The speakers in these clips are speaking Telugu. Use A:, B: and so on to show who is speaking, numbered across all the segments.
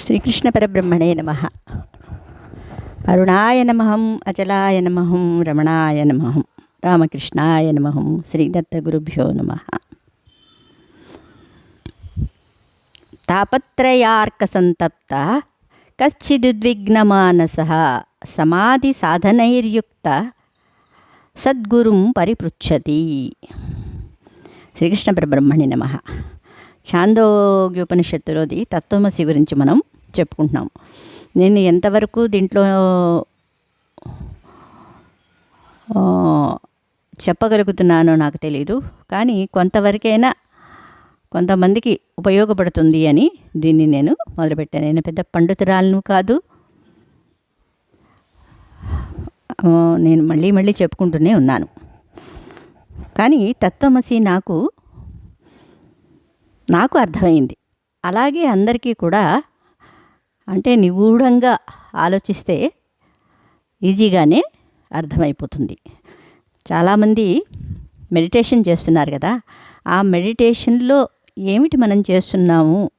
A: శ్రీకృష్ణ పరబ్రహ్మణే నమ. అరుణాయ నమహం అచలాయ నమహం రమణాయ నమహం రామకృష్ణాయ నమహం శ్రీదత్తగురుభ్యో నమ. తాపత్రయార్కసంతప్త కశ్చిదుద్విగ్నమానస సమాధి సాధనైర్యుక్త సద్గురుం పరిపృచ్చతి శ్రీకృష్ణ పరబ్రహ్మణి నమ. ఛాందోగ్యోపనిషత్తులోది తత్వమసి గురించి మనం చెప్పుకుంటున్నాం. నేను ఎంతవరకు దీంట్లో చెప్పగలుగుతున్నానో నాకు తెలియదు కానీ కొంతవరకైనా కొంతమందికి ఉపయోగపడుతుంది అని దీన్ని నేను మొదలుపెట్టాను. నేను పెద్ద పండితురాలను కాదు. నేను మళ్ళీ మళ్ళీ చెప్పుకుంటూనే ఉన్నాను. కానీ తత్వమసి నాకు నాకు అర్థమైంది. అలాగే అందరికీ కూడా అంటే నిగూఢంగా ఆలోచిస్తే ఈజీగానే అర్థమైపోతుంది. చాలామంది మెడిటేషన్ చేస్తున్నారు కదా ఆ మెడిటేషన్లో ఏమిటి మనం చేస్తున్నాము?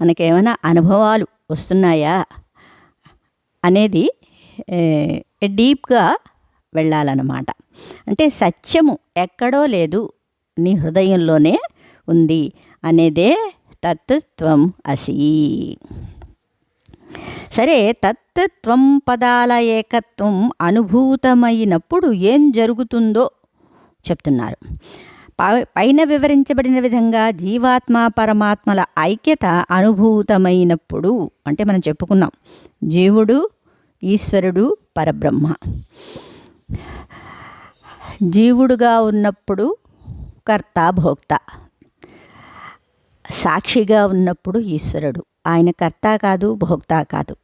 A: మనకేమైనా అనుభవాలు వస్తున్నాయా? అనేది డీప్గా వెళ్ళాలన్నమాట. అంటే సత్యము ఎక్కడో లేదు నీ హృదయంలోనే ఉంది. అనేదే తత్వం అసి. సరే తత్వం పదాల ఏకత్వం అనుభూతమైనప్పుడు ఏం జరుగుతుందో చెప్తున్నారు. పైన వివరించబడిన విధంగా జీవాత్మ పరమాత్మల ఐక్యత అనుభూతమైనప్పుడు అంటే మనం చెప్పుకున్నాం జీవుడు ఈశ్వరుడు పరబ్రహ్మ. జీవుడుగా ఉన్నప్పుడు కర్త భోక్త. సాక్షిగా ఉన్నప్పుడు ఈశ్వరుడు. ఆయన కర్త కాదు భోక్త కాదు.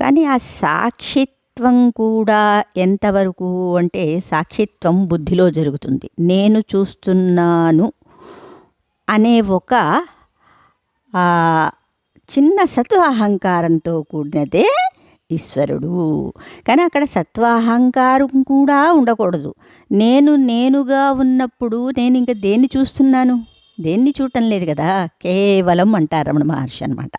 A: కానీ ఆ సాక్షిత్వం కూడా ఎంతవరకు అంటే సాక్షిత్వం బుద్ధిలో జరుగుతుంది. నేను చూస్తున్నాను అనే ఒక చిన్న సత్వ అహంకారంతో కూడినదే ఈశ్వరుడు. కానీ అక్కడ సత్వాహంకారం కూడా ఉండకూడదు. నేను నేనుగా ఉన్నప్పుడు నేను ఇంకా దేన్ని చూస్తున్నాను? దేన్ని చూడటం లేదు కదా? కేవలం అంటారు రమణ మహర్షి అనమాట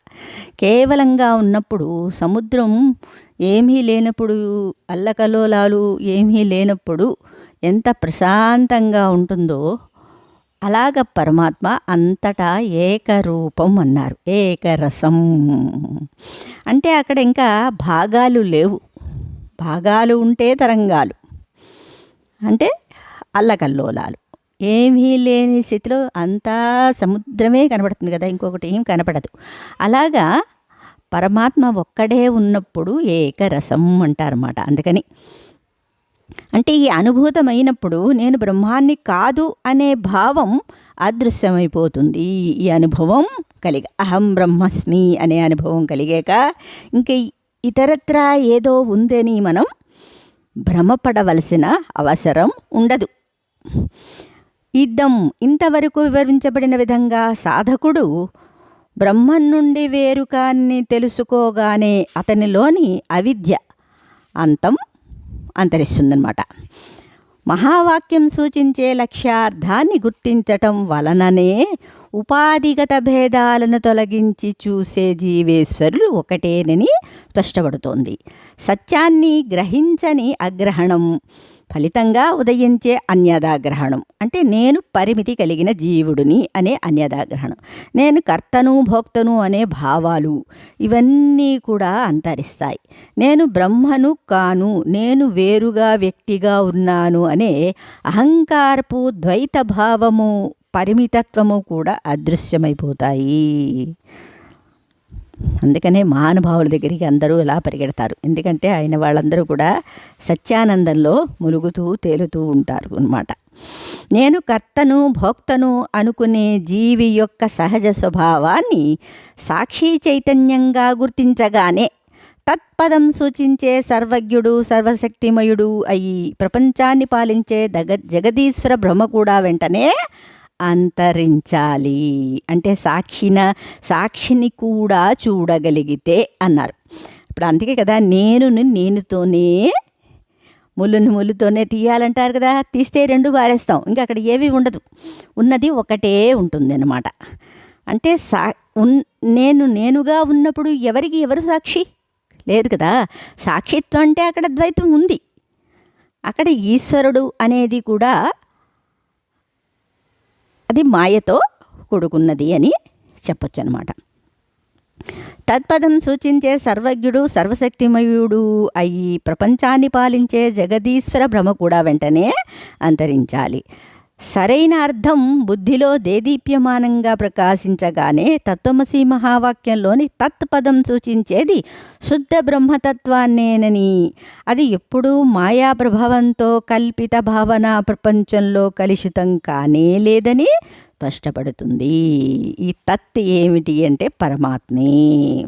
A: కేవలంగా ఉన్నప్పుడు సముద్రం ఏమీ లేనప్పుడు అల్లకలోలాలు ఏమీ లేనప్పుడు ఎంత ప్రశాంతంగా ఉంటుందో అలాగ పరమాత్మ అంతటా ఏకరూపం అన్నారు. ఏకరసం. అంటే అక్కడ ఇంకా భాగాలు లేవు. భాగాలు ఉంటే తరంగాలు. అంటే అల్లకల్లోలాలు. ఏమీ లేని స్థితిలో అంతా సముద్రమే కనబడుతుంది కదా ఇంకొకటి ఏం కనపడదు. అలాగా పరమాత్మ ఒక్కడే ఉన్నప్పుడు ఏకరసం అంటారన్నమాట అందుకని. అంటే ఈ అనుభూతమైనప్పుడు నేను బ్రహ్మాన్ని కాదు అనే భావం అదృశ్యమైపోతుంది. ఈ అనుభవం కలిగ అహం బ్రహ్మస్మి అనే అనుభవం కలిగాక ఇంక ఇతరత్రా ఏదో ఉందని మనం భ్రమపడవలసిన అవసరం ఉండదు. ఇద్దం ఇంతవరకు వివరించబడిన విధంగా సాధకుడు బ్రహ్మం నుండి వేరుకాన్ని తెలుసుకోగానే అతనిలోని అవిద్య అంతం అంతరిస్తుందన్నమాట. మహావాక్యం సూచించే లక్ష్యార్థాన్ని గుర్తించటం వలననే ఉపాధిగత భేదాలను తొలగించి చూసే జీవేశ్వరులు ఒకటేనని స్పష్టపడుతోంది. సత్యాన్ని గ్రహించని అగ్రహణం ఫలితంగా ఉదయించే అన్యదాగ్రహణం. అంటే నేను పరిమితి కలిగిన జీవుడిని అనే అన్యదాగ్రహణం. నేను కర్తను భోక్తను అనే భావాలు ఇవన్నీ కూడా అంతరిస్తాయి. నేను బ్రహ్మను కాను నేను వేరుగా వ్యక్తిగా ఉన్నాను అనే అహంకారపు ద్వైత భావము పరిమితత్వము కూడా అదృశ్యమైపోతాయి. అందుకనే మహానుభావుల దగ్గరికి అందరూ ఇలా పరిగెడతారు. ఎందుకంటే ఆయన వాళ్ళందరూ కూడా సత్యానందంలో ములుగుతూ తేలుతూ ఉంటారు అన్నమాట. నేను కర్తను భోక్తను అనుకునే జీవి యొక్క సహజ స్వభావాన్ని సాక్షి చైతన్యంగా గుర్తించగానే తత్పదం సూచించే సర్వజ్ఞుడు సర్వశక్తిమయుడు అయి ప్రపంచాన్ని పాలించే దగ జగదీశ్వర బ్రహ్మ కూడా వెంటనే అంతరించాలి. అంటే సాక్షిన సాక్షిని కూడా చూడగలిగితే అన్నారు. ఇప్పుడు అందుకే కదా నేను నేనుతోనే ముళ్ళుని ముళ్ళుతోనే తీయాలంటారు కదా తీస్తే రెండు పారేస్తాం ఇంకా అక్కడ ఏవి ఉండదు. ఉన్నది ఒకటే ఉంటుంది అనమాట అంటే సా ఉన్ నేను నేనుగా ఉన్నప్పుడు ఎవరికి ఎవరు సాక్షి? లేదు కదా. సాక్షిత్వం అంటే అక్కడ ద్వైతం ఉంది. అక్కడ ఈశ్వరుడు అనేది కూడా అది మాయతో కూడుకున్నది అని చెప్పొచ్చు అనమాట తత్పదం సూచించే సర్వజ్ఞుడు సర్వశక్తిమయుడు అయి ప్రపంచాన్ని పాలించే జగదీశ్వర భ్రమ కూడా వెంటనే అంతరించాలి. సరైన అర్థం బుద్ధిలో దేదీప్యమానంగా ప్రకాశించగానే తత్వమసి మహావాక్యంలోని తత్పదం సూచించేది శుద్ధ బ్రహ్మతత్వాన్నేనని. అది ఎప్పుడూ మాయా ప్రభావంతో కల్పిత భావన ప్రపంచంలో కలుషితం కానే లేదని స్పష్టపడుతుంది. ఈ తత్ ఏమిటి అంటే పరమాత్మే.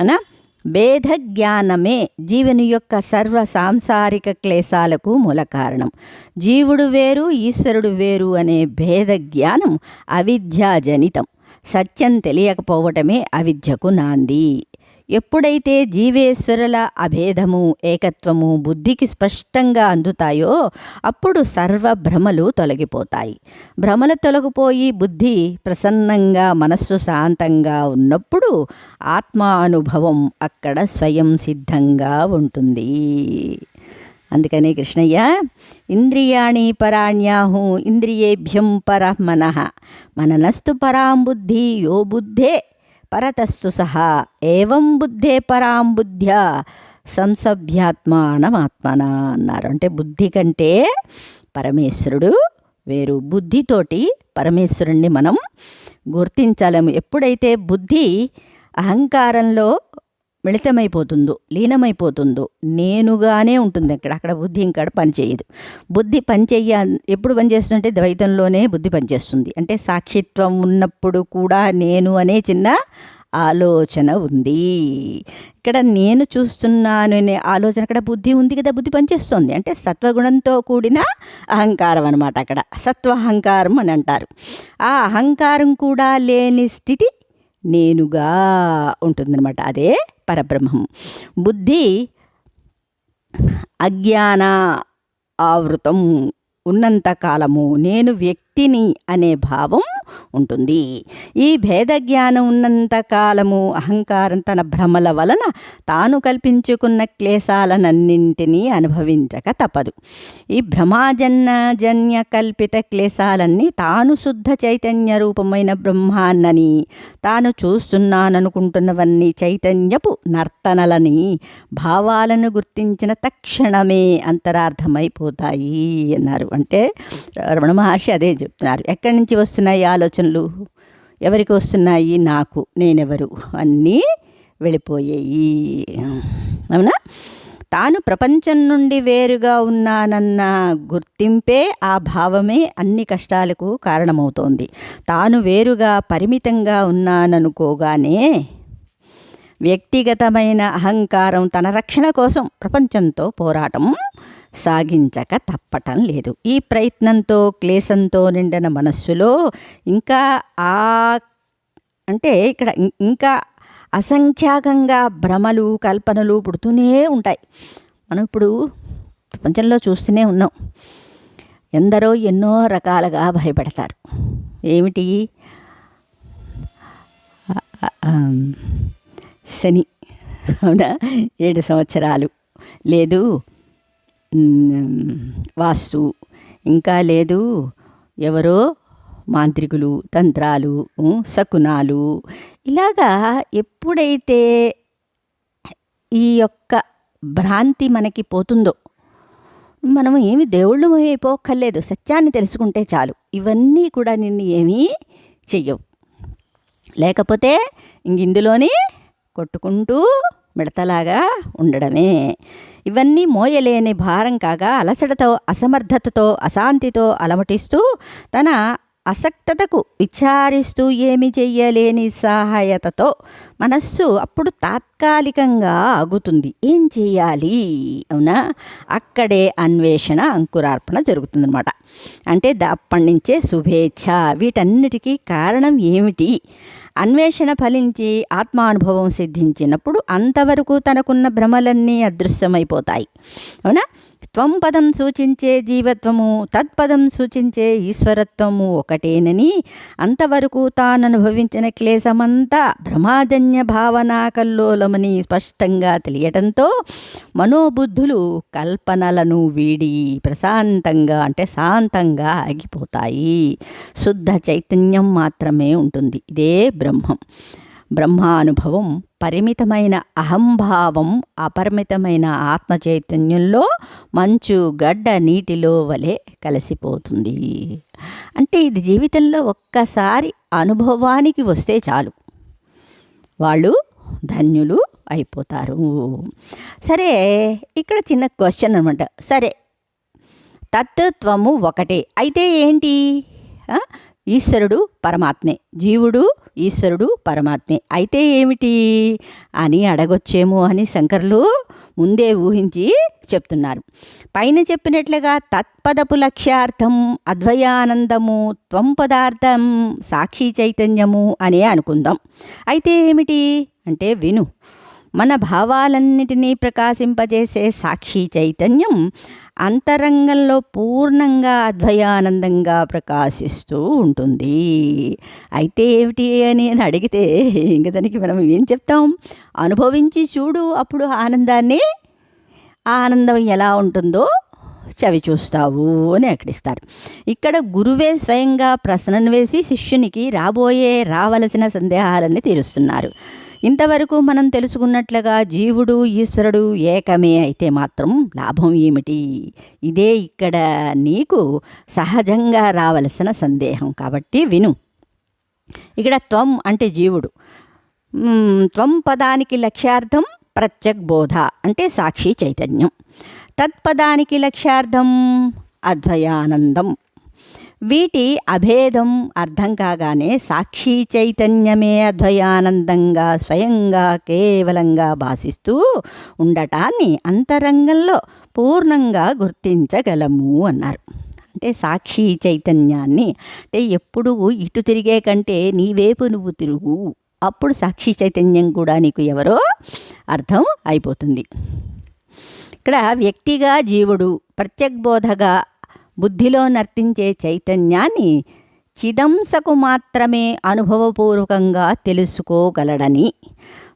A: అనా? భేదజ్ఞానమే జీవుని యొక్క సర్వ సాంసారిక క్లేశాలకు మూల కారణం. జీవుడు వేరు ఈశ్వరుడు వేరు అనే భేద జ్ఞానం అవిద్యాజనితం. సత్యం తెలియకపోవటమే అవిద్యకు నాంది. ఎప్పుడైతే జీవేశ్వరుల అభేదము ఏకత్వము బుద్ధికి స్పష్టంగా అందుతాయో అప్పుడు సర్వ భ్రమలు తొలగిపోతాయి. భ్రమలు తొలగిపోయి బుద్ధి ప్రసన్నంగా మనస్సు శాంతంగా ఉన్నప్పుడు ఆత్మానుభవం అక్కడ స్వయం సిద్ధంగా ఉంటుంది. అందుకని కృష్ణయ్య ఇంద్రియాణి పరాణ్యాహు ఇంద్రియేభ్యం పర మనః మననస్తు పరాం బుద్ధి యో బుద్ధే. పరతస్తు సహా. ఏవం బుద్ధే పరాం బుద్ధ్యా సంసభ్యాత్మానమాత్మన అన్నారు. అంటే బుద్ధి కంటే పరమేశ్వరుడు వేరు. బుద్ధితోటి పరమేశ్వరుణ్ణి మనం గుర్తించలేము. ఎప్పుడైతే బుద్ధి అహంకారంలో మిళితమైపోతుందో లీనమైపోతుందో నేనుగానే ఉంటుంది అక్కడ. అక్కడ బుద్ధి ఇంకా పనిచేయదు బుద్ధి పనిచేయ ఎప్పుడు పనిచేస్తుంటే ద్వైతంలోనే బుద్ధి పనిచేస్తుంది అంటే సాక్షిత్వం ఉన్నప్పుడు కూడా నేను అనే చిన్న ఆలోచన ఉంది. ఇక్కడ నేను చూస్తున్నాను అనే ఆలోచన అక్కడ బుద్ధి ఉంది కదా బుద్ధి పనిచేస్తుంది అంటే సత్వగుణంతో కూడిన అహంకారం అనమాట అక్కడ. సత్వ అహంకారం అని అంటారు. ఆ అహంకారం కూడా లేని స్థితి నేనుగా ఉంటుందన్నమాట. అదే పరబ్రహ్మం. బుద్ధి అజ్ఞాన ఆవృతం ఉన్నంత కాలము నేను వ్యక్తిని అనే భావం ఉంటుంది. ఈ భేద జ్ఞానం ఉన్నంత కాలము అహంకారం తన భ్రమల వలన తాను కల్పించుకున్న క్లేశాలనన్నింటినీ అనుభవించక తప్పదు. ఈ భ్రమాజన్న జన్య కల్పిత క్లేశాలన్నీ తాను శుద్ధ చైతన్య రూపమైన బ్రహ్మాన్నని తాను చూస్తున్నాననుకుంటున్నవన్నీ చైతన్యపు నర్తనలని భావాలను గుర్తించిన తక్షణమే అంతరార్థమైపోతాయి అన్నారు. అంటే రమణ మహర్షి అదే చెప్తున్నారు. ఎక్కడి నుంచి వస్తున్నాయి ఆలోచనలు? ఎవరికి వస్తున్నాయి? నాకు నేనెవరు? అన్నీ వెళ్ళిపోయాయి. అవునా? తాను ప్రపంచం నుండి వేరుగా ఉన్నానన్న గుర్తింపే ఆ భావమే అన్ని కష్టాలకు కారణమవుతోంది. తాను వేరుగా పరిమితంగా ఉన్నాననుకోగానే వ్యక్తిగతమైన అహంకారం తన రక్షణ కోసం ప్రపంచంతో పోరాటం సాగించక తప్పటం లేదు. ఈ ప్రయత్నంతో క్లేశంతో నిండిన మనస్సులో ఇంకా ఆ అంటే ఇక్కడ ఇంకా అసంఖ్యాకంగా భ్రమలు కల్పనలు పుడుతూనే ఉంటాయి. మనం ఇప్పుడు ప్రపంచంలో చూస్తూనే ఉన్నాం. ఎందరో ఎన్నో రకాలుగా భయపడతారు. ఏమిటి? శని. అవునా? ఏడు సంవత్సరాలు. లేదు. వాస్తు. ఇంకా లేదు. ఎవరో మాంత్రికులు తంత్రాలు శకునాలు. ఇలాగా ఎప్పుడైతే ఈ యొక్క భ్రాంతి మనకి పోతుందో మనం ఏమి దేవుళ్ళు అయిపోక్కర్లేదు సత్యాన్ని తెలుసుకుంటే చాలు. ఇవన్నీ కూడా నిన్ను ఏమీ చెయ్యవు. లేకపోతే ఇంక ఇందులోని కొట్టుకుంటూ మిడతలాగా ఉండడమే. ఇవన్నీ మోయలేని భారం కాగా అలసటతో అసమర్థతతో అశాంతితో అలమటిస్తూ తన అసక్తతకు విచారిస్తూ ఏమి చెయ్యలేని సహాయతతో మనస్సు అప్పుడు తాత్కాలికంగా ఆగుతుంది. ఏం చేయాలి అవునా? అక్కడే అన్వేషణ అంకురార్పణ జరుగుతుందన్నమాట. అంటే అప్పటి నుంచే శుభేచ్ఛ. వీటన్నిటికీ కారణం ఏమిటి? అన్వేషణ ఫలించి ఆత్మానుభవం సిద్ధించినప్పుడు అంతవరకు తనకున్న భ్రమలన్నీ అదృశ్యమైపోతాయి. అవునా? త్వం పదం సూచించే జీవత్వము తత్పదం సూచించే ఈశ్వరత్వము ఒకటేనని అంతవరకు తాను అనుభవించిన క్లేశమంతా భ్రమాజన్య భావనా కల్లోలమని స్పష్టంగా తెలియటంతో మనోబుద్ధులు కల్పనలను వీడి ప్రశాంతంగా అంటే శాంతంగా ఆగిపోతాయి. శుద్ధ చైతన్యం మాత్రమే ఉంటుంది. ఇదే బ్రహ్మం. బ్రహ్మానుభవం పరిమితమైన అహంభావం అపరిమితమైన ఆత్మ చైతన్యంలో మంచు గడ్డ నీటిలో వలె కలిసిపోతుంది. అంటే ఇది జీవితంలో ఒక్కసారి అనుభవానికి వస్తే చాలు. వాళ్ళు ధన్యులు అయిపోతారు. సరే ఇక్కడ చిన్న క్వశ్చన్ అనమాట సరే తత్వము ఒకటే. అయితే ఏంటి? ఈశ్వరుడు పరమాత్మే జీవుడు ఈశ్వరుడు పరమాత్మే. అయితే ఏమిటి? అని అడగొచ్చేమో అని శంకర్లు ముందే ఊహించి చెప్తున్నారు. పైన చెప్పినట్లుగా తత్పదపు లక్ష్యార్థం అద్వయానందము త్వం పదార్థం సాక్షి చైతన్యము అనే అనుకుందాం. అయితే ఏమిటి? అంటే విను. మన భావాలన్నిటినీ ప్రకాశింపజేసే సాక్షి చైతన్యం అంతరంగంలో పూర్ణంగా అద్వయానందంగా ప్రకాశిస్తూ ఉంటుంది. అయితే ఏమిటి అని అని అడిగితే ఇంక దానికి మనం ఏం చెప్తాం? అనుభవించి చూడు అప్పుడు ఆనందాన్ని ఆనందం ఎలా ఉంటుందో చవి చూస్తావు అని అక్కడిస్తారు ఇక్కడ గురువే స్వయంగా ప్రశ్నను వేసి శిష్యునికి రాబోయే రావలసిన సందేహాలని తీరుస్తున్నారు. ఇంతవరకు మనం తెలుసుకున్నట్లుగా జీవుడు ఈశ్వరుడు ఏకమే అయితే మాత్రం లాభం ఏమిటి? ఇదే ఇక్కడ నీకు సహజంగా రావలసిన సందేహం. కాబట్టి విను. ఇక్కడ త్వం అంటే జీవుడు. త్వం పదానికి లక్ష్యార్థం ప్రత్యక్ బోధ అంటే సాక్షి చైతన్యం. తత్పదానికి లక్ష్యార్థం అద్వయానందం. వీటి అభేదం అర్థం కాగానే సాక్షి చైతన్యమే అద్వయానందంగా స్వయంగా కేవలంగా భాషిస్తూ ఉండటాన్ని అంతరంగంలో పూర్ణంగా గుర్తించగలము అన్నారు. అంటే సాక్షి చైతన్యాన్ని అంటే ఎప్పుడు ఇటు తిరిగే కంటే నీవేపు నువ్వు తిరుగు అప్పుడు సాక్షి చైతన్యం కూడా నీకు ఎవరో అర్థం అయిపోతుంది. ఇక్కడ వ్యక్తిగా జీవుడు ప్రత్యగ్బోధగా బుద్ధిలో నర్తించే చైతన్యాన్ని చిదంసకు మాత్రమే అనుభవపూర్వకంగా తెలుసుకోగలడని.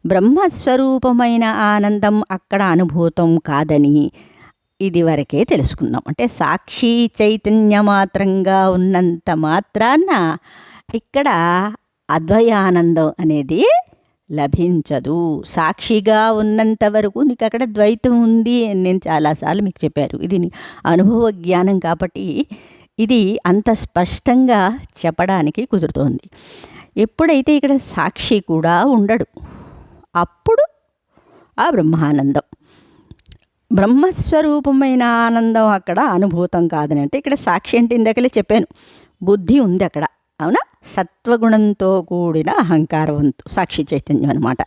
A: బ్రహ్మస్వరూపమైన ఆనందం అక్కడ అనుభూతం కాదని ఇదివరకే తెలుసుకున్నాం. అంటే సాక్షి చైతన్య మాత్రంగా ఉన్నంత మాత్రాన ఇక్కడ అద్వయానందం అనేది లభించదు. సాక్షిగా ఉన్నంత వరకు నీకు అక్కడ ద్వైతం ఉంది అని నేను చాలాసార్లు మీకు చెప్పారు. ఇది అనుభవ జ్ఞానం కాబట్టి ఇది అంత స్పష్టంగా చెప్పడానికి కుదురుతోంది. ఎప్పుడైతే ఇక్కడ సాక్షి కూడా ఉండడు అప్పుడు ఆ బ్రహ్మానందం. బ్రహ్మస్వరూపమైన ఆనందం అక్కడ అనుభూతం కాదని అంటే ఇక్కడ సాక్షి అంటే ఇందాకలే చెప్పాను బుద్ధి ఉంది అక్కడ. అవునా? సత్వగుణంతో కూడిన అహంకారవంతు సాక్షి చైతన్యం అనమాట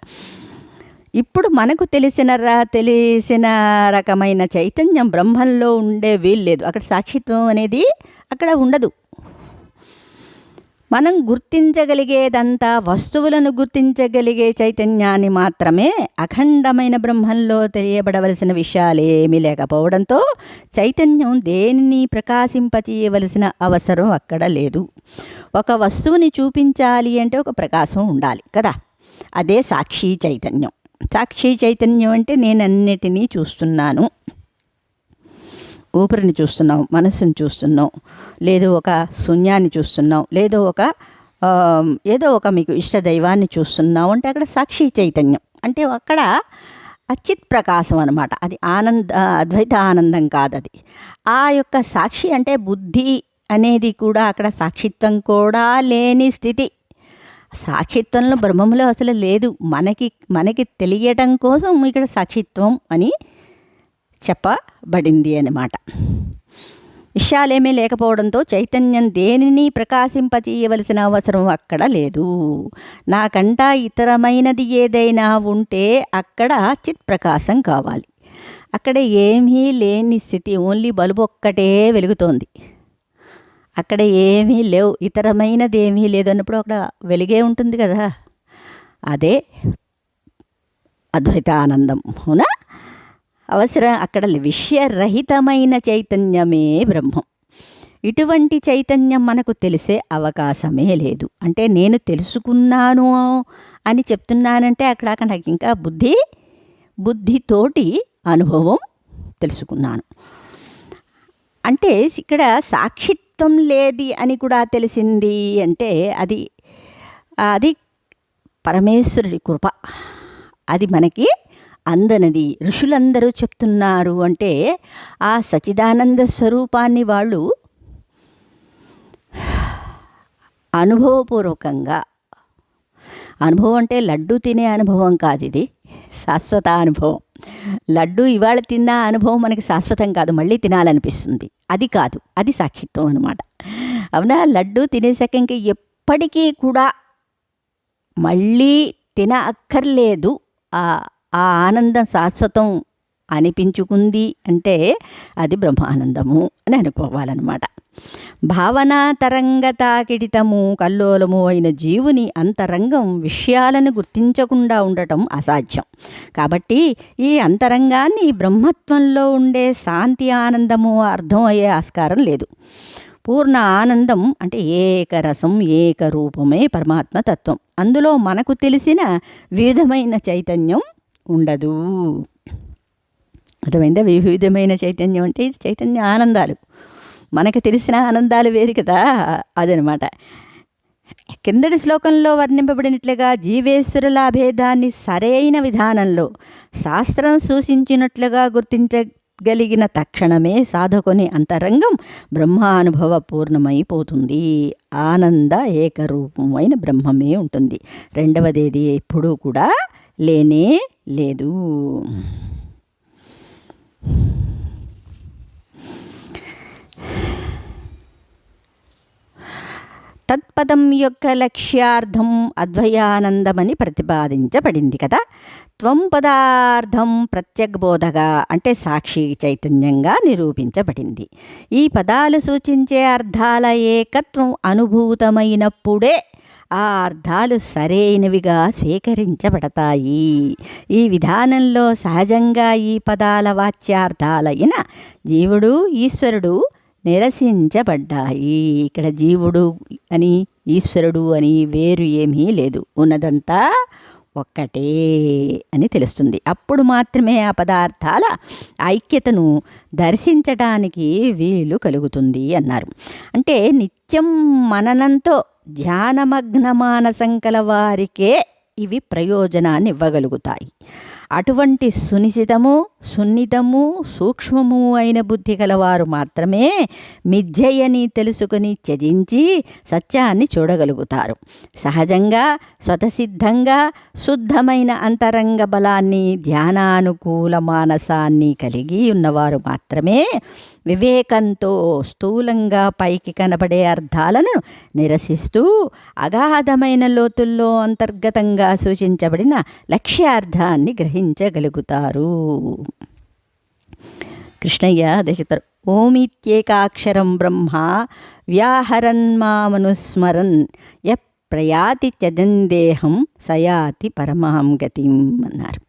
A: ఇప్పుడు మనకు తెలిసిన రా తెలిసిన రకమైన చైతన్యం బ్రహ్మంలో ఉండే వీల్లేదు. అక్కడ సాక్షిత్వం అనేది అక్కడ ఉండదు. మనం గుర్తించగలిగేదంతా వస్తువులను గుర్తించగలిగే చైతన్యాన్ని మాత్రమే అఖండమైన బ్రహ్మంలో తెలియబడవలసిన విషయాలేమీ లేకపోవడంతో చైతన్యం దేనిని ప్రకాశింపచేయవలసిన అవసరం అక్కడ లేదు. ఒక వస్తువుని చూపించాలి అంటే ఒక ప్రకాశం ఉండాలి కదా. అదే సాక్షి చైతన్యం. సాక్షి చైతన్యం అంటే నేను అన్నిటినీ చూస్తున్నాను. ఊపిరిని చూస్తున్నాం మనసుని చూస్తున్నాం లేదు ఒక శూన్యాన్ని చూస్తున్నాం లేదో ఒక ఏదో ఒక మీకు ఇష్ట దైవాన్ని చూస్తున్నాం అంటే అక్కడ సాక్షి చైతన్యం. అంటే అక్కడ అచిత్ ప్రకాశం అనమాట అది ఆనంద అద్వైత ఆనందం కాదు అది ఆ యొక్క సాక్షి అంటే బుద్ధి అనేది కూడా అక్కడ సాక్షిత్వం కూడా లేని స్థితి. సాక్షిత్వంలో బ్రహ్మంలో అసలు లేదు. మనకి మనకి తెలియటం కోసం ఇక్కడ సాక్షిత్వం అని చెప్పబడింది అన్నమాట. విషయాలేమీ లేకపోవడంతో చైతన్యం దేనిని ప్రకాశింపచేయవలసిన అవసరం అక్కడ లేదు. నాకంట ఇతరమైనది ఏదైనా ఉంటే అక్కడ చిత్ ప్రకాశం కావాలి. అక్కడ ఏమీ లేని స్థితి ఓన్లీ బల్బు ఒక్కటే వెలుగుతోంది. అక్కడ ఏమీ లేవు ఇతరమైనది ఏమీ లేదు అన్నప్పుడు అక్కడ వెలుగే ఉంటుంది కదా. అదే అద్వైతానందం అవునా? అవసరం అక్కడ విషయరహితమైన చైతన్యమే బ్రహ్మం. ఇటువంటి చైతన్యం మనకు తెలిసే అవకాశమే లేదు. అంటే నేను తెలుసుకున్నాను అని చెప్తున్నానంటే అక్కడ అక్కడ నాకు ఇంకా బుద్ధి బుద్ధితోటి అనుభవం తెలుసుకున్నాను. అంటే ఇక్కడ సాక్షిత్వం లేది అని కూడా తెలిసింది అంటే అది అది పరమేశ్వరుడి కృప. అది మనకి అందనది. ఋషులందరూ చెప్తున్నారు అంటే ఆ సచిదానంద స్వరూపాన్ని వాళ్ళు అనుభవపూర్వకంగా అనుభవం అంటే లడ్డు తినే అనుభవం కాదు ఇది శాశ్వత అనుభవం. లడ్డు ఇవాళ తిన్న అనుభవం మనకి శాశ్వతం కాదు మళ్ళీ తినాలనిపిస్తుంది. అది కాదు అది సాక్షిత్వం అనమాట అవునా? లడ్డు తినేసాక ఇంక ఎప్పటికీ కూడా మళ్ళీ తిన అక్కర్లేదు ఆ ఆ ఆనందం శాశ్వతం అనిపించుకుంది అంటే అది బ్రహ్మానందము అని అనుకోవాలన్నమాట. భావనా తరంగతాకిడితము కల్లోలము అయిన జీవుని అంతరంగం విషయాలను గుర్తించకుండా ఉండటం అసాధ్యం. కాబట్టి ఈ అంతరంగాన్ని బ్రహ్మత్వంలో ఉండే శాంతి ఆనందము అర్థం అయ్యే ఆస్కారం లేదు. పూర్ణ ఆనందం అంటే ఏకరసం ఏకరూపమే పరమాత్మ తత్వం. అందులో మనకు తెలిసిన వివిధమైన చైతన్యం ఉండదు. అర్థమైందా? వివిధమైన చైతన్యం అంటే చైతన్య ఆనందాలు. మనకు తెలిసిన ఆనందాలు వేరు కదా అదనమాట. కిందటి శ్లోకంలో వర్ణింపబడినట్లుగా జీవేశ్వరుల అభేదాన్ని సరైన విధానంలో శాస్త్రం సూచించినట్లుగా గుర్తించగలిగిన తక్షణమే సాధకుని అంతరంగం బ్రహ్మానుభవ పూర్ణమైపోతుంది ఆనంద ఏకరూపమైన బ్రహ్మమే ఉంటుంది. రెండవదేది ఎప్పుడూ కూడా లేనే లేదు. తత్పదం యొక్క లక్ష్యార్థం అద్వయానందమని ప్రతిపాదించబడింది కదా. త్వం పదార్థం ప్రత్యగ్బోధగా అంటే సాక్షి చైతన్యంగా నిరూపించబడింది. ఈ పదాలు సూచించే అర్థాల ఏకత్వం అనుభూతమైనప్పుడే ఆ అర్థాలు సరైనవిగా స్వీకరించబడతాయి. ఈ విధానంలో సహజంగా ఈ పదాల వాచ్యార్థాలైన జీవుడు ఈశ్వరుడు నిరసించబడ్డాయి. ఇక్కడ జీవుడు అని ఈశ్వరుడు అని వేరు ఏమీ లేదు. ఉన్నదంతా ఒక్కటే అని తెలుస్తుంది. అప్పుడు మాత్రమే ఆ పదార్థాల ఐక్యతను దర్శించటానికి వీలు కలుగుతుంది అన్నారు. అంటే నిత్యం మననంతో ధ్యానమగ్న మానసంకల వారికే ఇవి ప్రయోజనాన్ని ఇవ్వగలుగుతాయి అటువంటి సునిశితము సున్నితము సూక్ష్మము అయిన బుద్ధి గలవారు మాత్రమే మిథ్యయని తెలుసుకుని త్యజించి సత్యాన్ని చూడగలుగుతారు. సహజంగా స్వతసిద్ధంగా శుద్ధమైన అంతరంగ బలాన్ని ధ్యానానుకూల మానసాన్ని కలిగి ఉన్నవారు మాత్రమే వివేకంతో స్థూలంగా పైకి కనబడే అర్థాలను నిరసిస్తూ అగాధమైన లోతుల్లో అంతర్గతంగా సూచించబడిన లక్ష్యార్థాన్ని గ్రహించగలుగుతారు. కృష్ణయ్య దశతరు ఓమిత్యేకాక్షరం బ్రహ్మ వ్యాహరన్మామనుస్మరన్ య ప్రయాతి చదందేహం సయాతి పరమాం గతిం అన్నారు.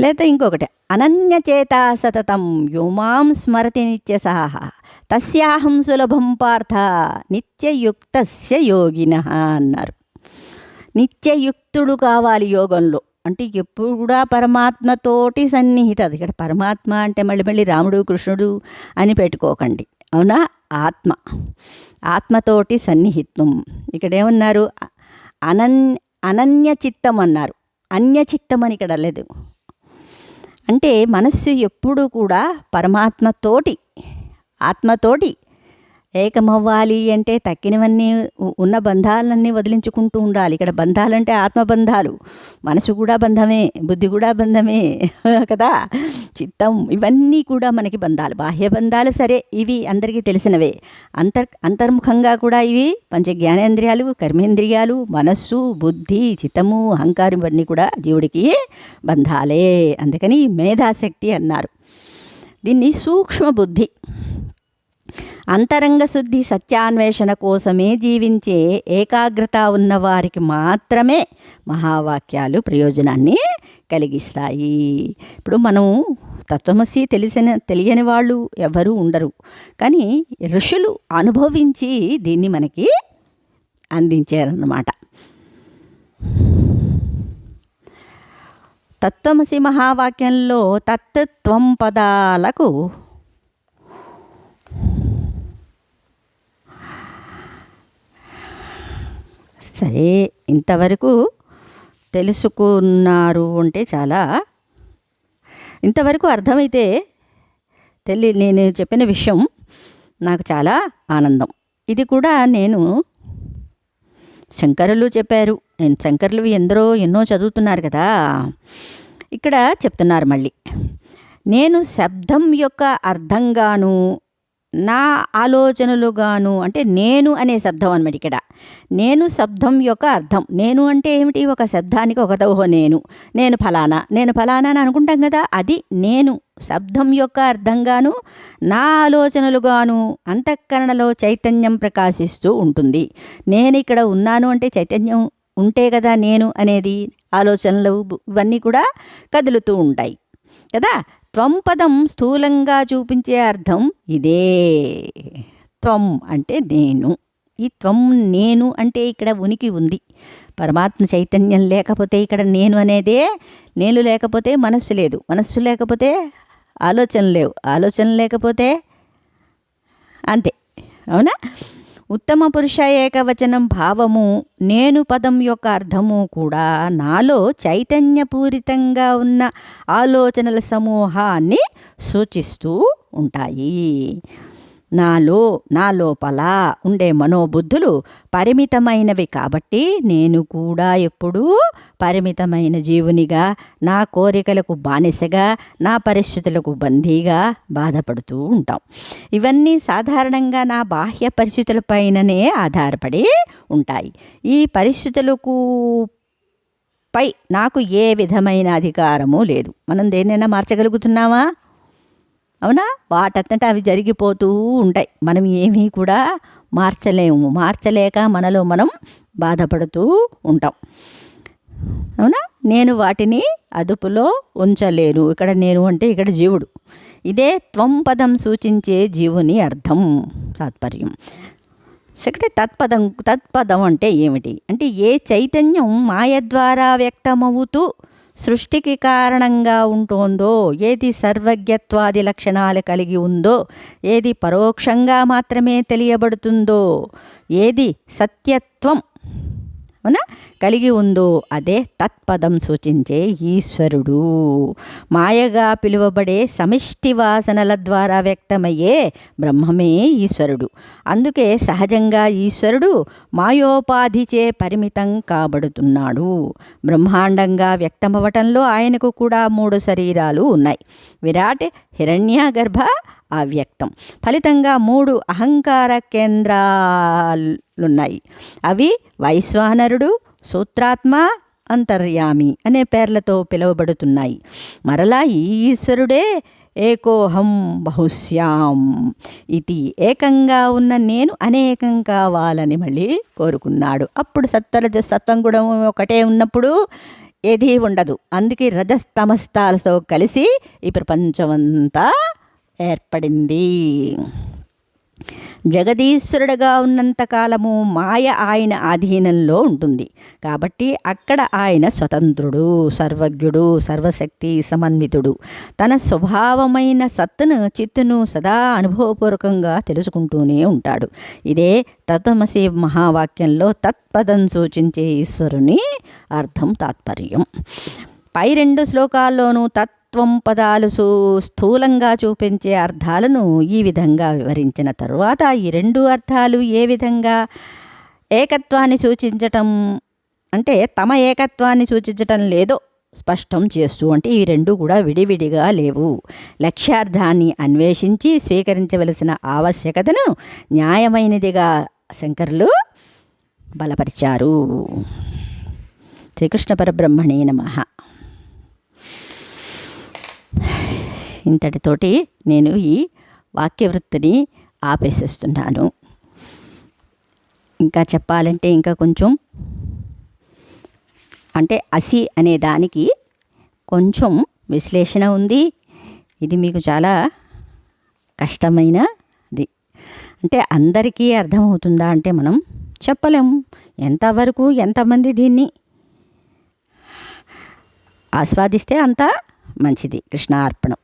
A: లేదా ఇంకొకటి అనన్యచేత సతతం వ్యోమాం స్మరతి నిత్య సహ తస్యాహం సులభం పార్థ నిత్యయుక్తస్య యోగిన అన్నారు. నిత్యయుక్తుడు కావాలి యోగంలో. అంటే ఎప్పుడు కూడా పరమాత్మతోటి సన్నిహిత. ఇక్కడ పరమాత్మ అంటే మళ్ళీ మళ్ళీ రాముడు కృష్ణుడు అని పెట్టుకోకండి. అవునా? ఆత్మ. ఆత్మతోటి సన్నిహిత్వం. ఇక్కడ ఏమన్నారు? అనన్ అనన్య చిత్తం అన్నారు. అన్యచిత్తం అని ఇక్కడ లేదు. అంటే మనస్సు ఎప్పుడూ కూడా పరమాత్మతోటి ఆత్మతోటి ఏకమవ్వాలి అంటే తక్కినవన్నీ ఉన్న బంధాలన్నీ వదిలించుకుంటూ ఉండాలి. ఇక్కడ బంధాలంటే ఆత్మబంధాలు. మనసు కూడా బంధమే బుద్ధి కూడా బంధమే కదా? చిత్తం ఇవన్నీ కూడా మనకి బంధాలు. బాహ్య బంధాలు సరే ఇవి అందరికీ తెలిసినవే. అంతర్ అంతర్ముఖంగా కూడా ఇవి పంచ జ్ఞానేంద్రియాలు కర్మేంద్రియాలు మనస్సు బుద్ధి చిత్తము అహంకారం ఇవన్నీ కూడా జీవుడికి బంధాలే. అందుకని మేధాశక్తి అన్నారు. దీన్ని సూక్ష్మ బుద్ధి అంతరంగ శుద్ధి సత్యాన్వేషణ కోసమే జీవించే ఏకాగ్రత ఉన్నవారికి మాత్రమే మహావాక్యాలు ప్రయోజనాన్ని కలిగిస్తాయి. ఇప్పుడు మనం తత్వమసి తెలిసిన తెలియని వాళ్ళు ఎవరూ ఉండరు. కానీ ఋషులు అనుభవించి దీన్ని మనకి అందించారన్నమాట. తత్వమసి మహావాక్యంలో తత్వం పదాలకు సరే ఇంతవరకు తెలుసుకున్నారు అంటే చాలా. ఇంతవరకు అర్థమైతే తెలి నేను చెప్పిన విషయం నాకు చాలా ఆనందం. ఇది కూడా నేను శంకరులు చెప్పారు. నేను శంకరులు ఎందరో ఎన్నో చదువుతున్నారు కదా. ఇక్కడ చెప్తున్నారు మళ్ళీ. నేను శబ్దం యొక్క అర్థంగాను నా ఆలోచనలుగాను అంటే నేను అనే శబ్దం అనమాట ఇక్కడ. నేను శబ్దం యొక్క అర్థం. నేను అంటే ఏమిటి? ఒక శబ్దానికి ఒక ఓహో నేను. నేను ఫలానా? నేను ఫలానా అని అనుకుంటాం కదా అది నేను. శబ్దం యొక్క అర్థంగాను నా ఆలోచనలుగాను అంతఃకరణలో చైతన్యం ప్రకాశిస్తూ ఉంటుంది. నేను ఇక్కడ ఉన్నాను అంటే చైతన్యం ఉంటే కదా నేను అనేది ఆలోచనలు ఇవన్నీ కూడా కదులుతూ ఉంటాయి. కదా? త్వం పదం స్థూలంగా చూపించే అర్థం ఇదే. త్వం అంటే నేను. ఈ త్వం నేను అంటే ఇక్కడ ఉనికి ఉంది. పరమాత్మ చైతన్యం లేకపోతే ఇక్కడ నేను అనేదే నేను లేకపోతే మనస్సు లేదు. మనస్సు లేకపోతే ఆలోచన లేవు. ఆలోచన లేకపోతే అంతే. అవునా? ఉత్తమ పురుష ఏకవచనం భావము నేను పదం యొక్క అర్థము కూడా నాలో చైతన్యపూరితంగా ఉన్న ఆలోచనల సమూహాన్ని సూచిస్తూ ఉంటాయి. నాలో నా లోపల ఉండే మనోబుద్ధులు పరిమితమైనవి కాబట్టి నేను కూడా ఎప్పుడూ పరిమితమైన జీవునిగా నా కోరికలకు బానిసగా నా పరిస్థితులకు బందీగా బాధపడుతూ ఉంటాం. ఇవన్నీ సాధారణంగా నా బాహ్య పరిస్థితులపైననే ఆధారపడి ఉంటాయి. ఈ పరిస్థితులకు పై నాకు ఏ విధమైన అధికారము లేదు. మనం దేన్నైనా మార్చగలుగుతున్నామా అవునా? వాటంతటా అవి జరిగిపోతూ ఉంటాయి. మనం ఏమీ కూడా మార్చలేము. మార్చలేక మనలో మనం బాధపడుతూ ఉంటాం. అవునా? నేను వాటిని అదుపులో ఉంచలేను. ఇక్కడ నేను అంటే ఇక్కడ జీవుడు. ఇదే త్వం పదం సూచించే జీవుని అర్థం. తాత్పర్యం. సెకండ్ తత్పదం తత్పదం అంటే ఏమిటి? అంటే ఏ చైతన్యం మాయ ద్వారా వ్యక్తమవుతూ సృష్టికి కారణంగా ఉంటోందో ఏది సర్వజ్ఞత్వాది లక్షణాలు కలిగి ఉందో ఏది పరోక్షంగా మాత్రమే తెలియబడుతుందో ఏది సత్యత్వం అవునా? కలిగి ఉందో అదే తత్పదం సూచించే ఈశ్వరుడు. మాయగా పిలువబడే సమిష్టి వాసనల ద్వారా వ్యక్తమయ్యే బ్రహ్మమే ఈశ్వరుడు. అందుకే సహజంగా ఈశ్వరుడు మాయోపాధిచే పరిమితం కాబడుతున్నాడు. బ్రహ్మాండంగా వ్యక్తమవటంలో ఆయనకు కూడా మూడు శరీరాలు ఉన్నాయి. విరాట్ హిరణ్యగర్భ అవ్యక్తం. ఫలితంగా మూడు అహంకార కేంద్రాలున్నాయి. అవి వైశ్వానరుడు సూత్రాత్మ అంతర్యామి అనే పేర్లతో పిలువబడుతున్నాయి. మరలా ఈ ఈశ్వరుడే ఏకోహం బహుశ్యాం. ఇది ఏకంగా ఉన్న నేను అనేకం కావాలని మళ్ళీ కోరుకున్నాడు. అప్పుడు సత్వరజ సత్వం కూడా ఒకటే ఉన్నప్పుడు ఏది ఉండదు. అందుకే రజస్తమస్తాలతో కలిసి ఈ ప్రపంచమంతా ఏర్పడింది. జగదీశ్వరుడుగా ఉన్నంతకాలము మాయ ఆయన ఆధీనంలో ఉంటుంది. కాబట్టి అక్కడ ఆయన స్వతంత్రుడు సర్వజ్ఞుడు సర్వశక్తి సమన్వితుడు. తన స్వభావమైన సత్తును చిత్తును సదా అనుభవపూర్వకంగా తెలుసుకుంటూనే ఉంటాడు. ఇదే తత్వమసి మహావాక్యంలో తత్పదం సూచించే ఈశ్వరుని అర్థం తాత్పర్యం. పై రెండు శ్లోకాల్లోనూ తత్ త్వం పదాలు స్థూలంగా చూపించే అర్థాలను ఈ విధంగా వివరించిన తరువాత ఈ రెండు అర్థాలు ఏ విధంగా ఏకత్వాన్ని సూచించటం అంటే తమ ఏకత్వాన్ని సూచించటం లేదో స్పష్టం చేస్తూ అంటే ఈ రెండు కూడా విడివిడిగా లేవు. లక్ష్యార్థాన్ని అన్వేషించి స్వీకరించవలసిన ఆవశ్యకతను న్యాయమైనదిగా శంకరులు బలపరిచారు. శ్రీకృష్ణ పరబ్రహ్మణే నమ. ఇంతటితోటి నేను ఈ వాక్యవృత్తిని ఆపేసిస్తున్నాను. ఇంకా చెప్పాలంటే ఇంకా కొంచెం అంటే అసి అనే దానికి కొంచెం విశ్లేషణ ఉంది. ఇది మీకు చాలా కష్టమైనది అంటే అందరికీ అర్థమవుతుందా అంటే మనం చెప్పలేం. ఎంతవరకు ఎంతమంది దీన్ని ఆస్వాదిస్తే అంత మంచిది కృష్ణ అర్పణం